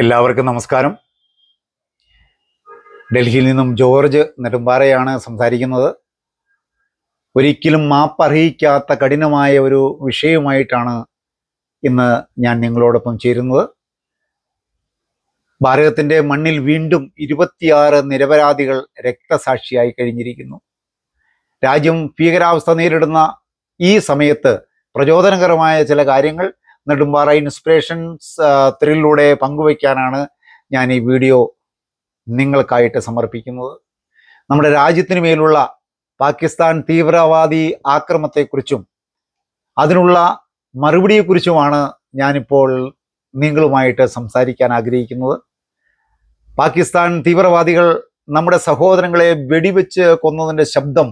എല്ലാവർക്കും നമസ്കാരം. ഡൽഹിയിൽ നിന്നും ജോർജ് നെടുമ്പാറയാണ് സംസാരിക്കുന്നത്. ഒരിക്കലും മാപ്പർഹിക്കാത്ത കഠിനമായ ഒരു വിഷയവുമായിട്ടാണ് ഇന്ന് ഞാൻ നിങ്ങളോടൊപ്പം ചേരുന്നത്. ഭാരതത്തിന്റെ മണ്ണിൽ വീണ്ടും ഇരുപത്തിയാറ് നിരപരാധികൾ രക്തസാക്ഷിയായി കഴിഞ്ഞിരിക്കുന്നു. രാജ്യം ഭീകരാവസ്ഥ നേരിടുന്ന ഈ സമയത്ത് പ്രചോദനകരമായ ചില കാര്യങ്ങൾ നെടുമ്പാറ ഇൻസ്പിറേഷൻസ് ത്രിലൂടെ പങ്കുവയ്ക്കാനാണ് ഞാൻ ഈ വീഡിയോ നിങ്ങൾക്കായിട്ട് സമർപ്പിക്കുന്നത്. നമ്മുടെ രാജ്യത്തിന് മേലുള്ള പാകിസ്ഥാൻ തീവ്രവാദി ആക്രമത്തെക്കുറിച്ചും അതിനുള്ള മറുപടിയെക്കുറിച്ചുമാണ് ഞാനിപ്പോൾ നിങ്ങളുമായിട്ട് സംസാരിക്കാൻ ആഗ്രഹിക്കുന്നത്. പാകിസ്ഥാൻ തീവ്രവാദികൾ നമ്മുടെ സഹോദരങ്ങളെ വെടിവെച്ച് കൊന്നതിന്റെ ശബ്ദം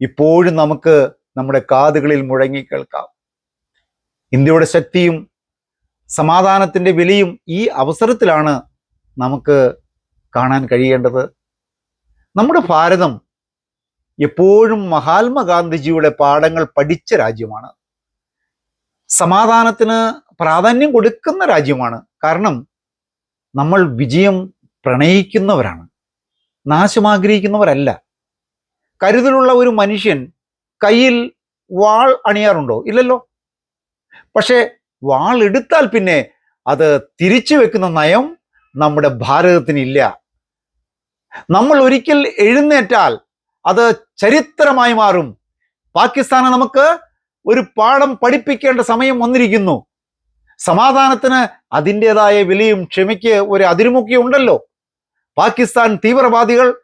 ഇപ്പോഴും നമുക്ക് നമ്മുടെ കാതുകളിൽ മുഴങ്ങി കേൾക്കാം. ഇന്ത്യയുടെ ശക്തിയും സമാധാനത്തിന്റെ വിലയും ഈ അവസരത്തിലാണ് നമുക്ക് കാണാൻ കഴിയേണ്ടത്. നമ്മുടെ ഭാരതം എപ്പോഴും മഹാത്മാഗാന്ധിജിയുടെ പാഠങ്ങൾ പഠിച്ച രാജ്യമാണ്. സമാധാനത്തിന് പ്രാധാന്യം കൊടുക്കുന്ന രാജ്യമാണ്. കാരണം നമ്മൾ വിജയം പ്രണയിക്കുന്നവരാണ്. നാശം ആഗ്രഹിക്കുന്നവരല്ല കരുതലുള്ള ഒരു മനുഷ്യൻ കയ്യിൽ വാൾ അണിയാറുണ്ടോ? ഇല്ലല്ലോ. പക്ഷേ വാളെടുത്താൽ പിന്നെ അത് തിരിച്ചു വെക്കുന്ന നയം നമ്മുടെ ഭാരതത്തിനില്ല. നമ്മൾ ഒരിക്കൽ എഴുന്നേറ്റാൽ അത് ചരിത്രമായി മാറും. പാകിസ്ഥാനെ നമുക്ക് ഒരു പാഠം പഠിപ്പിക്കേണ്ട സമയം വന്നിരിക്കുന്നു. സമാധാനത്തിന് അതിന്റെതായ വിലയും ക്ഷമയ്ക്ക് ഒരു അതിരുമുക്കിയും ഉണ്ടല്ലോ. പാകിസ്ഥാൻ തീവ്രവാദികൾ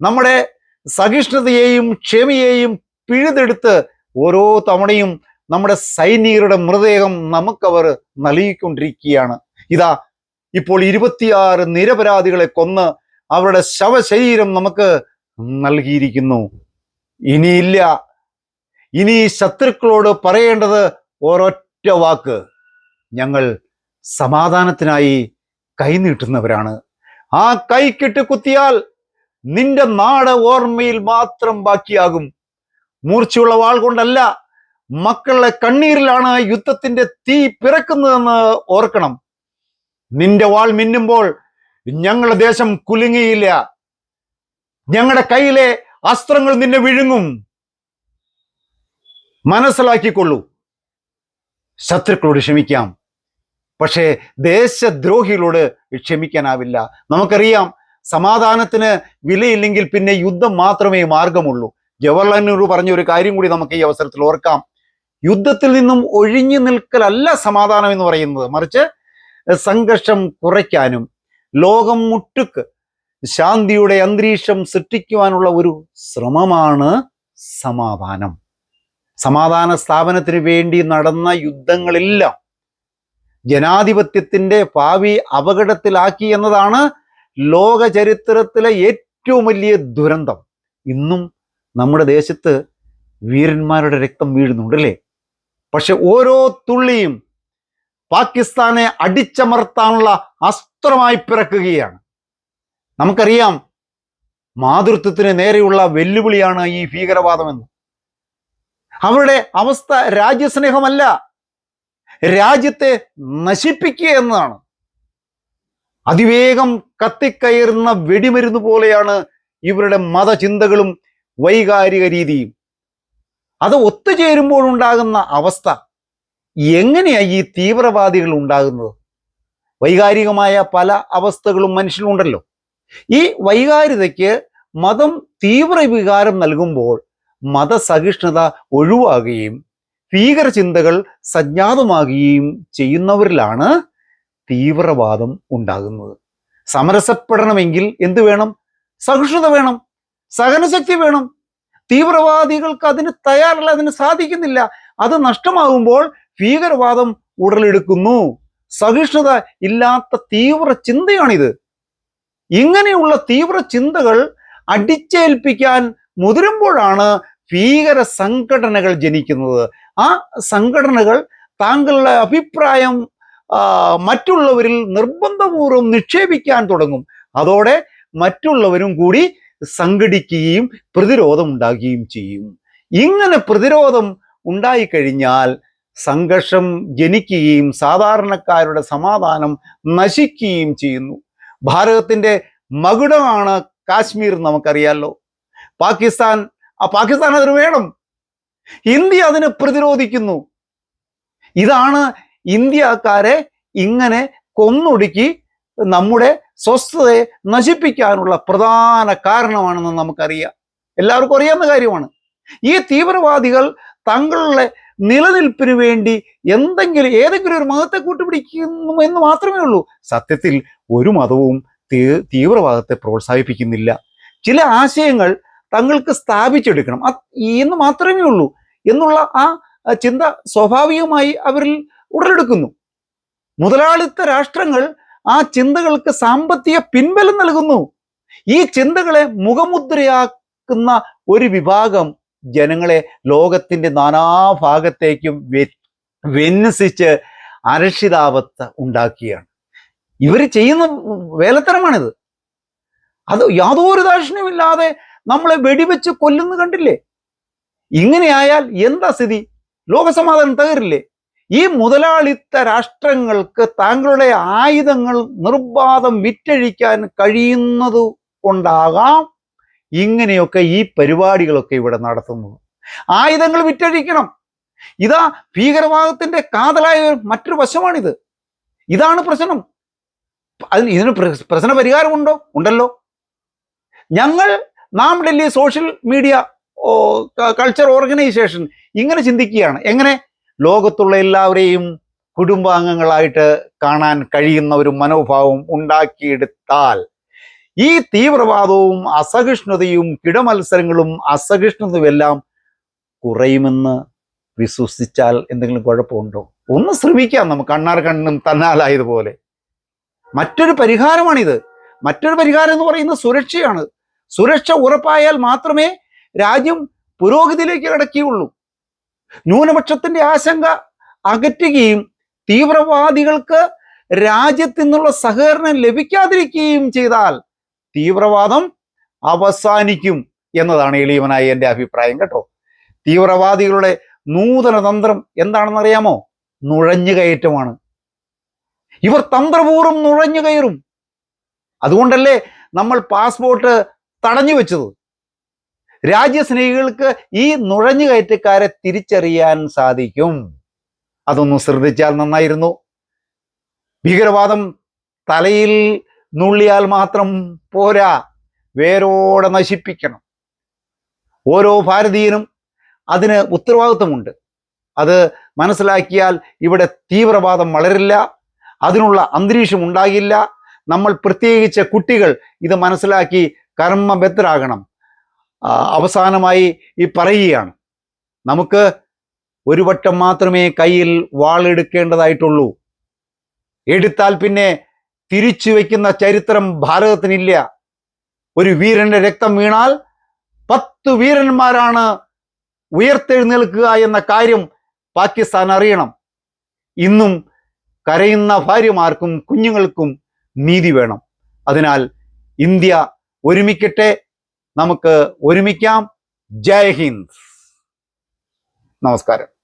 നമ്മുടെ സഹിഷ്ണുതയെയും ക്ഷമയെയും പിഴുതെടുത്ത് ഓരോ തവണയും നമ്മുടെ സൈനികരുടെ മൃതദേഹം നമുക്കവർ നൽകിക്കൊണ്ടിരിക്കുകയാണ്. ഇതാ ഇപ്പോൾ ഇരുപത്തിയാറ് നിരപരാധികളെ കൊന്ന് അവരുടെ ശവശരീരം നമുക്ക് നൽകിയിരിക്കുന്നു. ഇനിയില്ല. ഇനി ശത്രുക്കളോട് പറയേണ്ടത് ഒരൊറ്റ വാക്ക്. ഞങ്ങൾ സമാധാനത്തിനായി കൈനീട്ടുന്നവരാണ് ആ കൈക്കിട്ട് കുത്തിയാൽ നിന്റെ നാട് ഓർമ്മയിൽ മാത്രം ബാക്കിയാകും. മൂർച്ചയുള്ള വാൾ കൊണ്ടല്ല മക്കളുടെ കണ്ണീരിലാണ് യുദ്ധത്തിന്റെ തീ പിറക്കുന്നതെന്ന് ഓർക്കണം. നിന്റെ വാൾ മിന്നുമ്പോൾ ഞങ്ങളുടെ ദേശം കുലുങ്ങിയില്ല. ഞങ്ങളുടെ കയ്യിലെ അസ്ത്രങ്ങൾ നിന്നെ വിഴുങ്ങും. മനസ്സിലാക്കിക്കൊള്ളൂ. ശത്രുക്കളോട് ക്ഷമിക്കാം. പക്ഷേ ദേശദ്രോഹികളോട് ക്ഷമിക്കാനാവില്ല. നമുക്കറിയാം സമാധാനത്തിന് വിലയില്ലെങ്കിൽ പിന്നെ യുദ്ധം മാത്രമേ മാർഗമുള്ളൂ. ജവഹർലാൽ നെഹ്റു പറഞ്ഞ ഒരു കാര്യം കൂടി നമുക്ക് ഈ അവസരത്തിൽ ഓർക്കാം. യുദ്ധത്തിൽ നിന്നും ഒഴിഞ്ഞു നിൽക്കലല്ല സമാധാനം എന്ന് പറയുന്നത്. മറിച്ച് സംഘർഷം കുറയ്ക്കാനും ലോകം മുട്ടുക്ക് ശാന്തിയുടെ അന്തരീക്ഷം സൃഷ്ടിക്കുവാനുള്ള ഒരു ശ്രമമാണ് സമാധാനം. സമാധാന സ്ഥാപനത്തിന് വേണ്ടി നടന്ന യുദ്ധങ്ങളെല്ലാം ജനാധിപത്യത്തിന്റെ ഭാവി അപകടത്തിലാക്കി എന്നതാണ് ലോക ചരിത്രത്തിലെ ഏറ്റവും വലിയ ദുരന്തം. ഇന്നും നമ്മുടെ ദേശത്ത് വീരന്മാരുടെ രക്തം വീഴുന്നുണ്ട് അല്ലേ പക്ഷെ ഓരോ തുള്ളിയും പാകിസ്ഥാനെ അടിച്ചമർത്താനുള്ള അസ്ത്രമായി പിറക്കുകയാണ്. നമുക്കറിയാം മാതൃത്വത്തിന് നേരെയുള്ള വെല്ലുവിളിയാണ് ഈ ഭീകരവാദമെന്ന്. അവരുടെ അവസ്ഥ രാജ്യസ്നേഹമല്ല രാജ്യത്തെ നശിപ്പിക്കുക എന്നതാണ്. അതിവേഗം കത്തിക്കയറുന്ന വെടിമരുന്ന് പോലെയാണ് ഇവരുടെ മതചിന്തകളും വൈകാരിക രീതിയും. അത് ഒത്തുചേരുമ്പോൾ ഉണ്ടാകുന്ന അവസ്ഥ എങ്ങനെയായി ഈ തീവ്രവാദികൾ ഉണ്ടാകുന്നത്? വൈകാരികമായ പല അവസ്ഥകളും മനുഷ്യനുണ്ടല്ലോ ഈ വൈകാരികതയ്ക്ക് മതം തീവ്ര വികാരം നൽകുമ്പോൾ മതസഹിഷ്ണുത ഒഴിവാകുകയും ഭീകര ചിന്തകൾ സജ്ഞാതമാകുകയും ചെയ്യുന്നവരിലാണ് തീവ്രവാദം ഉണ്ടാകുന്നത്. സമരസപ്പെടണമെങ്കിൽ എന്ത് വേണം? സഹിഷ്ണുത വേണം. സഹനശക്തി വേണം. തീവ്രവാദികൾക്ക് അതിന് തയ്യാറല്ല അതിന് സാധിക്കുന്നില്ല. അത് നഷ്ടമാകുമ്പോൾ ഭീകരവാദം ഉടലെടുക്കുന്നു. സഹിഷ്ണുത ഇല്ലാത്ത തീവ്ര ചിന്തയാണിത്. ഇങ്ങനെയുള്ള തീവ്ര ചിന്തകൾ അടിച്ചേൽപ്പിക്കാൻ മുതിരുമ്പോഴാണ് ഭീകര സംഘടനകൾ ജനിക്കുന്നത്. ആ സംഘടനകൾ താങ്കളുടെ അഭിപ്രായം മറ്റുള്ളവരിൽ നിർബന്ധപൂർവം നിക്ഷേപിക്കാൻ തുടങ്ങും. അതോടെ മറ്റുള്ളവരും കൂടി സംഘടിക്കുകയും പ്രതിരോധം ഉണ്ടാകുകയും ചെയ്യും. ഇങ്ങനെ പ്രതിരോധം ഉണ്ടായിക്കഴിഞ്ഞാൽ സംഘർഷം ജനിക്കുകയും സാധാരണക്കാരുടെ സമാധാനം നശിക്കുകയും ചെയ്യുന്നു. ഭാരതത്തിന്റെ മകുടമാണ് കാശ്മീർ നമുക്കറിയാലോ. പാകിസ്ഥാൻ ആ പാകിസ്ഥാൻ അതിന് വേണം. ഇന്ത്യ അതിനെ പ്രതിരോധിക്കുന്നു. ഇതാണ് ഇന്ത്യക്കാരെ ഇങ്ങനെ കൊന്നൊടുക്കി നമ്മുടെ സ്വസ്ഥതയെ നശിപ്പിക്കാനുള്ള പ്രധാന കാരണമാണെന്ന് നമുക്കറിയാം. എല്ലാവർക്കും അറിയാവുന്ന കാര്യമാണ്. ഈ തീവ്രവാദികൾ തങ്ങളുടെ നിലനിൽപ്പിന് വേണ്ടി എന്തെങ്കിലും ഏതെങ്കിലും ഒരു മതത്തെ കൂട്ടുപിടിക്കുന്നു എന്ന് മാത്രമേ ഉള്ളൂ. സത്യത്തിൽ ഒരു മതവും തീവ്രവാദത്തെ പ്രോത്സാഹിപ്പിക്കുന്നില്ല. ചില ആശയങ്ങൾ തങ്ങൾക്ക് സ്ഥാപിച്ചെടുക്കണം. എന്ന് മാത്രമേ ഉള്ളൂ എന്നുള്ള ആ ചിന്ത സ്വാഭാവികമായി അവരിൽ ഉടലെടുക്കുന്നു. മുതലാളിത്ത രാഷ്ട്രങ്ങൾ ആ ചിന്തകൾക്ക് സാമ്പത്തിക പിൻബലം നൽകുന്നു. ഈ ചിന്തകളെ മുഖമുദ്രയാക്കുന്ന ഒരു വിഭാഗം ജനങ്ങളെ ലോകത്തിന്റെ നാനാഭാഗത്തേക്കും വിന്യസിച്ച് അരക്ഷിതാവസ്ഥ ഉണ്ടാക്കിയാണ്. ഇവർ ചെയ്യുന്ന വേലത്തരമാണിത്. അത് യാതൊരു ദാക്ഷിണ്യമില്ലാതെ നമ്മളെ വെടിവെച്ച് കൊല്ലുന്നു കണ്ടില്ലേ? ഇങ്ങനെയായാൽ എന്താ സ്ഥിതി? ലോകസമാധാനം തകരില്ലേ? ഈ മുതലാളിത്ത രാഷ്ട്രങ്ങൾക്ക് താങ്കളുടെ ആയുധങ്ങൾ നിർബാധം വിറ്റഴിക്കാൻ കഴിയുന്നത് കൊണ്ടാകാം ഇങ്ങനെയൊക്കെ ഈ പരിപാടികളൊക്കെ ഇവിടെ നടത്തുന്നത്. ആയുധങ്ങൾ വിറ്റഴിക്കണം. ഇതാ ഭീകരവാദത്തിന്റെ കാതലായ മറ്റൊരു വശമാണിത്. ഇതാണ് പ്രശ്നം. അതിന് ഇതിന് പ്ര- പ്രശ്ന പരിഹാരമുണ്ടോ? ഉണ്ടല്ലോ. ഞങ്ങൾ നാം Delhi social media culture organisation ഇങ്ങനെ ചിന്തിക്കുകയാണ്. എങ്ങനെ? ലോകത്തുള്ള എല്ലാവരെയും കുടുംബാംഗങ്ങളായിട്ട് കാണാൻ കഴിയുന്ന ഒരു മനോഭാവം ഉണ്ടാക്കിയെടുത്താൽ ഈ തീവ്രവാദവും അസഹിഷ്ണുതയും കിടമത്സരങ്ങളും അസഹിഷ്ണുതയും എല്ലാം കുറയുമെന്ന് വിശ്വസിച്ചാൽ എന്തെങ്കിലും കുഴപ്പമുണ്ടോ? ഒന്ന് ശ്രമിക്കാം നമുക്ക് കണ്ണാർ കണ്ണും തന്നാലായതുപോലെ. മറ്റൊരു പരിഹാരമാണിത്. മറ്റൊരു പരിഹാരം എന്ന് പറയുന്നത് സുരക്ഷയാണ്. സുരക്ഷ ഉറപ്പായാൽ മാത്രമേ രാജ്യം പുരോഗതിയിലേക്ക് കടക്കുകയുള്ളൂ. ന്യൂനപക്ഷത്തിന്റെ ആശങ്ക അകറ്റുകയും തീവ്രവാദികൾക്ക് രാജ്യത്ത് നിന്നുള്ള സഹകരണം ലഭിക്കാതിരിക്കുകയും ചെയ്താൽ തീവ്രവാദം അവസാനിക്കും എന്നതാണ് എളിയവനായ എന്റെ അഭിപ്രായം കേട്ടോ. തീവ്രവാദികളുടെ നൂതന തന്ത്രം എന്താണെന്ന് അറിയാമോ നുഴഞ്ഞുകയറ്റമാണ് ഇവർ തന്ത്രപൂർവം നുഴഞ്ഞു കയറും. അതുകൊണ്ടല്ലേ നമ്മൾ പാസ്പോർട്ട് തടഞ്ഞു വെച്ചത്? രാജ്യസ്നേഹികൾക്ക് ഈ നുഴഞ്ഞുകയറ്റക്കാരെ തിരിച്ചറിയാൻ സാധിക്കും. അതൊന്ന് ശ്രദ്ധിച്ചാൽ നന്നായിരുന്നു. ഭീകരവാദം തലയിൽ നുള്ളിയാൽ മാത്രം പോരാ. വേരോടെ നശിപ്പിക്കണം. ഓരോ ഭാരതീയനും അതിന് ഉത്തരവാദിത്വമുണ്ട്. അത് മനസ്സിലാക്കിയാൽ ഇവിടെ തീവ്രവാദം വളരില്ല. അതിനുള്ള അന്തരീക്ഷം ഉണ്ടാകില്ല. നമ്മൾ പ്രത്യേകിച്ച് കുട്ടികൾ ഇത് മനസ്സിലാക്കി കർമ്മബദ്ധരാകണം. അവസാനമായി ഈ പറയുകയാണ്. നമുക്ക് ഒരു വട്ടം മാത്രമേ കയ്യിൽ വാളെടുക്കേണ്ടതായിട്ടുള്ളൂ എടുത്താൽ പിന്നെ തിരിച്ചു വയ്ക്കുന്ന ചരിത്രം ഭാരതത്തിനില്ല. ഒരു വീരന്റെ രക്തം വീണാൽ പത്ത് വീരന്മാരാണ് ഉയർത്തെഴുന്നേൽക്കുക എന്ന കാര്യം പാകിസ്ഥാൻ അറിയണം. ഇന്നും കരയുന്ന ഭാര്യമാർക്കും കുഞ്ഞുങ്ങൾക്കും നീതി വേണം. അതിനാൽ ഇന്ത്യ ഒരുമിക്കട്ടെ നമുക്ക് ഒരുമിക്കാം. ജയ് ഹിന്ദ്. നമസ്കാരം.